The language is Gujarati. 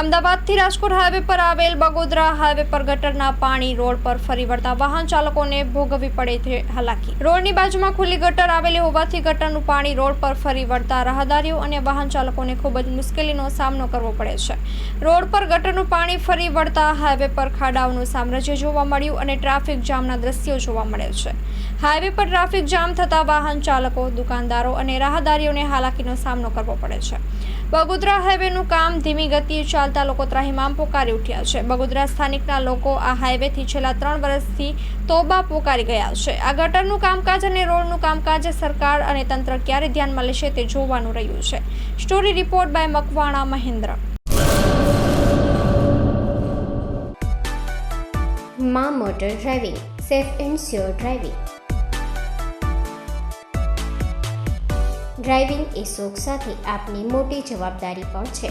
અમદાવાદથી રાજકોટ હાઈવે પર આવેલ બગોદરા હાઈવે પર ગટરના પાણી રોડ પર ફરી વળતા વાહન ચાલકોને ભોગવવી પડે છે હાલાકી. રોડની બાજુમાં ખુલ્લી ગટર આવેલી હોવાથી ગટરનું પાણી રોડ પર ફરી વળતા રાહદારીઓ અને વાહન ચાલકોને ખૂબ જ મુશ્કેલીનો સામનો કરવો પડે છે. રોડ પર ગટરનું પાણી ફરી વળતા હાઈવે પર ખાડાઓનું સામ્રાજ્ય જોવા મળ્યું અને ટ્રાફિક જામના દ્રશ્યો જોવા મળે છે. હાઈવે પર ટ્રાફિક જામ થતાં વાહન ચાલકો, દુકાનદારો અને રાહદારીઓને હાલાકીનો સામનો કરવો પડે છે. બગોદરા હાઈવેનું કામ ધીમી ગતિએ ચાલતા લોકો ત્રાહિમામ પોકારી ઉઠ્યા છે. બગોદરા સ્થાનિકના લોકો આ હાઈવેથી છેલ્લા ત્રણ વર્ષથી તોબા પોકારી ગયા છે. આ ગટરનું કામકાજ અને રોડનું કામકાજ સરકાર અને તંત્ર ક્યારે ધ્યાનમાં લેશે તે જોવાનું રહ્યું છે. Story report by Makwana Mahendra. માં motor driving, safe and sure driving. Driving એ શોખ સાથે આપની મોટી જવાબદારી પણ છે.